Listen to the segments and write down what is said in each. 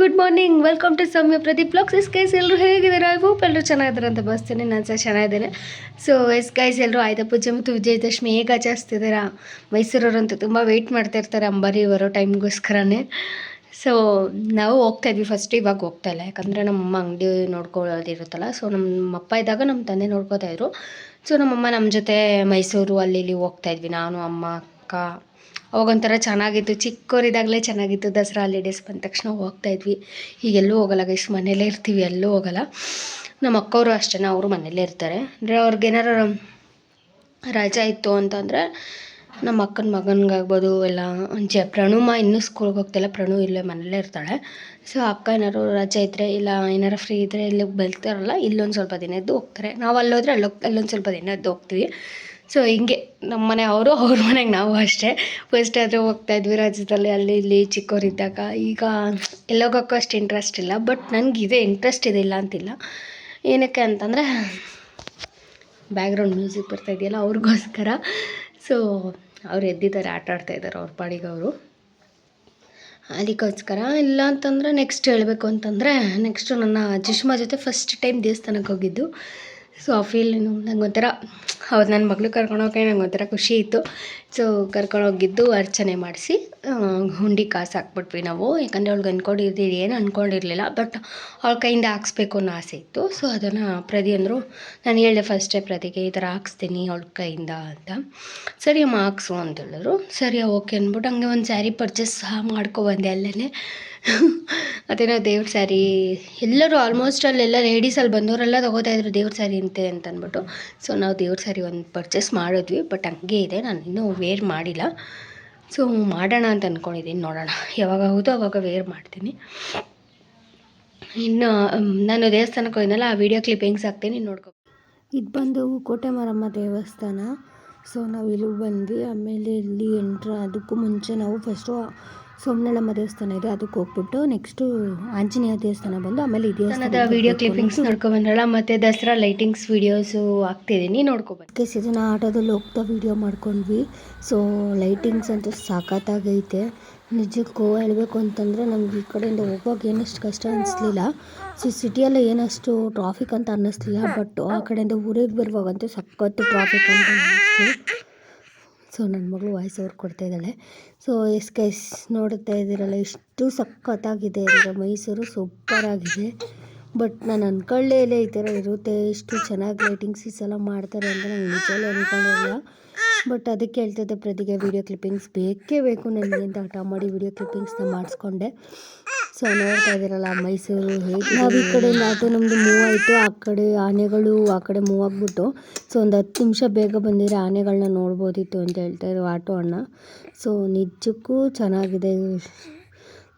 Good morning welcome to Soumya Pradeep blogs yes guys ಎಲ್ಲರೂ ಹೇಗಿದ್ದಾರೆ? I hope ಎಲ್ಲರೂ ಚೆನ್ನಾಗಿದ್ದಾರೆ ಅಂತ ಬಸ್ತೀನಿ ನಾನು ಸಹ ಚೆನ್ನಾಗಿದ್ದೇನೆ. ಸೊ ಎಸ್ ಗೈಸ್ ಎಲ್ಲರೂ ಆಯ್ದ ಪೂಜೆ ಮತ್ತು ವಿಜಯದಶಮಿ ಹೇಗೆ ಆಚರಿಸ್ತಿದ್ದೀರಾ? ಮೈಸೂರವರಂತೂ ತುಂಬ ವೆಯ್ಟ್ ಮಾಡ್ತಾ ಇರ್ತಾರೆ ಅಂಬಾರಿ ಬರೋ ಟೈಮ್ಗೋಸ್ಕರನೇ ಸೊ ನಾವು ಹೋಗ್ತಾ ಇದ್ವಿ ಫಸ್ಟ್ ಇವಾಗ ಹೋಗ್ತಾ ಇಲ್ಲ. ಯಾಕಂದರೆ ನಮ್ಮಮ್ಮ ಅಂಗಡಿ ನೋಡ್ಕೊಳ್ಳೋದಿರುತ್ತಲ್ಲ ಸೊ ನಮ್ಮ ಅಪ್ಪ ಇದ್ದಾಗ ನಮ್ಮ ತಂದೆ ನೋಡ್ಕೋತಾ ಇದ್ರು. ಸೊ ನಮ್ಮಮ್ಮ ನಮ್ಮ ಜೊತೆ ಮೈಸೂರು, ಅಲ್ಲಿ ಇಲ್ಲಿ ಹೋಗ್ತಾ ಇದ್ವಿ. ನಾನು, ಅಮ್ಮ, ಅಕ್ಕ ಅವಾಗೊಂಥರ ಚೆನ್ನಾಗಿತ್ತು. ಚಿಕ್ಕವರಿದ್ದಾಗಲೇ ಚೆನ್ನಾಗಿತ್ತು. ದಸರಾ ಹಾಲಿಡೇಸ್ ಬಂದ ತಕ್ಷಣ ಹೋಗ್ತಾ ಇದ್ವಿ ಈಗೆಲ್ಲೂ ಹೋಗಲ್ಲ ಗೈಸ್ ಮನೇಲೇ ಇರ್ತೀವಿ, ಎಲ್ಲೂ ಹೋಗಲ್ಲ. ನಮ್ಮ ಅಕ್ಕವರು ಅಷ್ಟೇ ಅವರು ಮನೇಲೇ ಇರ್ತಾರೆ. ಅಂದರೆ ಅವ್ರಿಗೇನಾರು ರಜಾ ಇತ್ತು ಅಂತಂದರೆ ನಮ್ಮ ಅಕ್ಕನ ಮಗನಿಗಾಗ್ಬೋದು ಎಲ್ಲ ಜ, ಪ್ರಣುಮ ಇನ್ನೂ ಸ್ಕೂಲ್ಗೆ ಹೋಗ್ತಿಲ್ಲ, ಪ್ರಣು ಇಲ್ಲೇ ಮನೇಲೇ ಇರ್ತಾಳೆ. ಸೊ ಅಕ್ಕ ಏನಾದ್ರು ರಜೆ ಇದ್ದರೆ ಇಲ್ಲ ಏನಾರು ಫ್ರೀ ಇದ್ದರೆ ಇಲ್ಲಿಗೆ ಬರ್ತಾರಲ್ಲ ಇಲ್ಲೊಂದು ಸ್ವಲ್ಪ ದಿನ ಇದ್ದು ಹೋಗ್ತಾರೆ. ನಾವು ಅಲ್ಲೋದ್ರೆ ಅಲ್ಲೋಗಿ, ಅಲ್ಲೊಂದು ಸ್ವಲ್ಪ ದಿನ ಇದ್ದು ಹೋಗ್ತೀವಿ. ಸೊ ಹಿಂಗೆ ನಮ್ಮ ಮನೆ ಅವರು, ಅವ್ರ ಮನೆಗೆ ನಾವು ಅಷ್ಟೇ. ಫಸ್ಟ್ ಆದರೆ ಹೋಗ್ತಾ ಇದ್ವಿ ರಾಜ್ಯದಲ್ಲಿ, ಅಲ್ಲಿ ಇಲ್ಲಿ ಚಿಕ್ಕವರಿದ್ದಾಗ ಈಗ ಎಲ್ಲೋಗೋಕ್ಕೂ ಅಷ್ಟು ಇಂಟ್ರೆಸ್ಟ್ ಇಲ್ಲ ಬಟ್ ನನಗಿದೆ ಇಂಟ್ರೆಸ್ಟ್ ಇದೆ ಇಲ್ಲ ಅಂತಿಲ್ಲ. ಏನಕ್ಕೆ ಅಂತಂದರೆ ಬ್ಯಾಕ್ಗ್ರೌಂಡ್ ಮ್ಯೂಸಿಕ್ ಬರ್ತಾ ಇದೆಯಲ್ಲ, ಅವ್ರಿಗೋಸ್ಕರ. ಸೊ ಅವ್ರು ಎದ್ದಿದ್ದಾರೆ, ಆಟ ಆಡ್ತಾ ಇದ್ದಾರೆ ಅವ್ರ ಪಾಡಿಗೆ ಅವರು. ಅದಕ್ಕೋಸ್ಕರ ಇಲ್ಲ ಅಂತಂದರೆ ನೆಕ್ಸ್ಟ್ ಹೇಳಬೇಕು ಅಂತಂದರೆ ನೆಕ್ಸ್ಟು ನನ್ನ ಜಿಷ್ಮಾ ಜೊತೆ ಫಸ್ಟ್ ಟೈಮ್ ದೇವಸ್ಥಾನಕ್ಕೆ ಹೋಗಿದ್ದು. ಸೊ ಆ ಫೀಲ್ ನಂಗೆ ಒಂಥರ ಹೌದು ನನ್ನ ಮಗಳು ಕರ್ಕೊಂಡೋಗಿ ನಂಗೆ ಒಂಥರ ಖುಷಿ ಇತ್ತು. ಸೊ ಕರ್ಕೊಂಡೋಗಿದ್ದು ಅರ್ಚನೆ ಮಾಡಿಸಿ. ಹುಂಡಿ ಕಾಸು ಹಾಕ್ಬಿಟ್ವಿ ನಾವು. ಯಾಕಂದರೆ ಅವ್ಳಿಗೆ ಅಂದ್ಕೊಂಡಿದ್ದೀವಿ ಏನು ಅಂದ್ಕೊಂಡಿರಲಿಲ್ಲ ಬಟ್ ಅವಳ ಕೈಯಿಂದ ಹಾಕ್ಸ್ಬೇಕು ಅನ್ನೋ ಆಸೆ ಇತ್ತು. ಸೊ ಅದನ್ನು ಪ್ರತಿ ಅಂದರು, ನಾನು ಹೇಳಿದೆ ಫಸ್ಟೇ ಪ್ರತಿಗೆ ಈ ಥರ ಹಾಕ್ಸ್ತೀನಿ ಅವಳ ಕೈಯಿಂದ ಅಂತ. ಸರಿ ಅಮ್ಮ, ಹಾಕ್ಸು ಅಂತ ಹೇಳಿದ್ರು ಸರಿ, ಓಕೆ, ಅಂದ್ಬಿಟ್ಟು ಹಂಗೆ ಒಂದು ಸ್ಯಾರಿ ಪರ್ಚೇಸ್ ಮಾಡ್ಕೊಬಂದೆ ಅಲ್ಲೇ ಅದೇನೋ ದೇವ್ರ ಸ್ಯಾರಿ, ಎಲ್ಲರೂ ಆಲ್ಮೋಸ್ಟ್ ಅಲ್ಲೆಲ್ಲ ಲೇಡೀಸಲ್ಲಿ ಬಂದವರೆಲ್ಲ ತೊಗೋತಾ ಇದ್ರು, ದೇವ್ರ ಸ್ಯಾರಿ ಅಂತೆ ಅಂತ ಅಂದ್ಬಿಟ್ಟು. ಸೊ ನಾವು ದೇವ್ರ ಸ್ಯಾರಿ ಒಂದು ಪರ್ಚೇಸ್ ಮಾಡಿದ್ವಿ. ಬಟ್ ಹಂಗೆ ಇದೆ, ನಾನು ಇನ್ನೂ ವೇರ್ ಮಾಡಿಲ್ಲ. ಸೊ ಮಾಡೋಣ ಅಂತ ಅಂದ್ಕೊಂಡಿದ್ದೀನಿ ನೋಡೋಣ. ಯಾವಾಗ ಆಗುತ್ತೋ ಅವಾಗ ವೇರ್ ಮಾಡ್ತೀನಿ. ಇನ್ನು ನಾನು ದೇವಸ್ಥಾನಕ್ಕೆ ಹೋಗಿದ್ನಲ್ಲ ಆ ವಿಡಿಯೋ ಕ್ಲಿಪ್ಪಿಂಗ್ಸ್ ಹಾಕ್ತೀನಿ ನೋಡ್ಕೊ ಇದು ಬಂದು ಕೋಟೆ ಮಾರಮ್ಮ ದೇವಸ್ಥಾನ. ಸೊ ನಾವು ಇಲ್ಲಿ ಬಂದ್ವಿ ಆಮೇಲೆ ಇಲ್ಲಿ ಎಂಟ್ರ ಅದಕ್ಕೂ ಮುಂಚೆ ನಾವು ಫಸ್ಟು ಸೋಮನಳ್ಳಮ್ಮ ದೇವಸ್ಥಾನ ಇದೆ ಅದಕ್ಕೆ ಹೋಗ್ಬಿಟ್ಟು ನೆಕ್ಸ್ಟು ಆಂಜನೇಯ ದೇವಸ್ಥಾನ ಬಂದು ಆಮೇಲೆ ಈ ದೇವಸ್ಥಾನದ ವಿಡಿಯೋ ಕ್ಲಿಪ್ಪಿಂಗ್ಸ್ ನೋಡ್ಕೊಬಂದ್ರಲ್ಲ ಮತ್ತು ದಸರಾ ಲೈಟಿಂಗ್ಸ್ ವಿಡಿಯೋಸು ಹಾಕ್ತಿದ್ದೀನಿ ನೋಡ್ಕೊಬಂದು ಕೇಸ್ ಇದನ್ನು ಆಟೋದಲ್ಲಿ ಹೋಗ್ತಾ ವಿಡಿಯೋ ಮಾಡ್ಕೊಂಡ್ವಿ. ಸೊ ಲೈಟಿಂಗ್ಸ್ ಅಂತೂ ಸಖತ್ತಾಗೈತೆ ನಿಜಕ್ಕೂ ಹೇಳಬೇಕು ಅಂತಂದರೆ ನಮ್ಗೆ ಈ ಕಡೆಯಿಂದ ಹೋಗೋಕೆ ಏನಷ್ಟು ಕಷ್ಟ ಅನಿಸ್ಲಿಲ್ಲ. ಸೊ ಸಿಟಿಯಲ್ಲಿ ಏನಷ್ಟು ಟ್ರಾಫಿಕ್ ಅಂತ ಅನ್ನಿಸ್ಲಿಲ್ಲ ಬಟ್ ಆ ಕಡೆಯಿಂದ ಊರಿಗೆ ಬರುವಾಗಂತೂ ಸಖತ್ತು ಟ್ರಾಫಿಕ್ ಅಂತ ಅನ್ನಿಸ್ತು. ಸೊ ನನ್ನ ಮಗಳು ವಾಯ್ಸ್ ಓವರ್ ಕೊಡ್ತಾ ಇದ್ದಾಳೆ. ಸೊ ಎಸ್ ಕೈಸ್ ನೋಡ್ತಾ ಇದ್ದೀರಲ್ಲ, ಎಷ್ಟು ಸಖತ್ತಾಗಿದೆ ಅಂದರೆ ಮೈಸೂರು ಸೂಪರಾಗಿದೆ ಬಟ್ ನಾನು ಅಂದ್ಕೊಳ್ಳೇ ಇಲ್ಲ ಈ ಥರ ಇರುತ್ತೆ ಇಷ್ಟು ಚೆನ್ನಾಗಿ ಲೈಟಿಂಗ್ಸ್ ಈ ಸಲ ಮಾಡ್ತಾರೆ ಅಂತ ನಾನು ನಿಜವೂ ಅಂದ್ಕೊಂಡಿಲ್ಲ ಬಟ್ ಅದಕ್ಕೆ ಹೇಳ್ತಿದ್ದೆ ಪ್ರತಿಗೆ ವೀಡಿಯೋ ಕ್ಲಿಪ್ಪಿಂಗ್ಸ್ ಬೇಕೇ ಬೇಕು ನನಗೆ ಅಂತ ಹಠ ಮಾಡಿ ವೀಡಿಯೋ ಕ್ಲಿಪ್ಪಿಂಗ್ಸ್ನ ಮಾಡಿಸ್ಕೊಂಡೆ. ಸೊ ನೋಡ್ತಾ ಇದ್ದೀರಲ್ಲ, ಮೈಸೂರು ಹೇಗೆ ನಾವು ಈ ಕಡೆ ಆಟೋ ನಮ್ಮದು ಮೂವ್ ಆಯಿತು ಆ ಕಡೆ ಆನೆಗಳು ಆ ಕಡೆ ಮೂವ್ ಆಗಿಬಿಟ್ಟು ಸೊ ಒಂದು ಹತ್ತು ನಿಮಿಷ ಬೇಗ ಬಂದಿದ್ರೆ ಆನೆಗಳನ್ನ ನೋಡ್ಬೋದಿತ್ತು ಅಂತ ಹೇಳ್ತಾಯಿದ್ರು ಆಟೋ ಅಣ್ಣ. ಸೊ ನಿಜಕ್ಕೂ ಚೆನ್ನಾಗಿದೆ.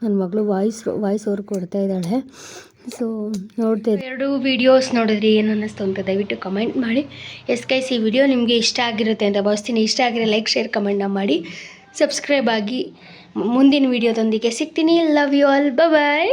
ನನ್ನ ಮಗಳು ವಾಯ್ಸ್ ವಾಯ್ಸ್ ಅವ್ರು ಕೊಡ್ತಾ ಇದ್ದಾಳೆ. ಸೊ ನೋಡ್ತಾ ಎರಡು ವೀಡಿಯೋಸ್ ನೋಡಿದ್ರಿ, ಏನು ಅನ್ನಿಸ್ತು ಅಂತ ದಯವಿಟ್ಟು ಕಮೆಂಟ್ ಮಾಡಿ. ಎಸ್ ಕೈಸ್ ಈ ವಿಡಿಯೋ ನಿಮಗೆ ಇಷ್ಟ ಆಗಿರುತ್ತೆ ಅಂತ ಭಾವಿಸ್ತೀನಿ. ಇಷ್ಟ ಆಗಿರೋ ಲೈಕ್, ಶೇರ್, ಕಮೆಂಟ್ನ ಮಾಡಿ. ಸಬ್ಸ್ಕ್ರೈಬ್ ಆಗಿ ಮುಂದಿನ ವಿಡಿಯೋದೊಂದಿಗೆ ಸಿಗ್ತೀನಿ. Love you all bye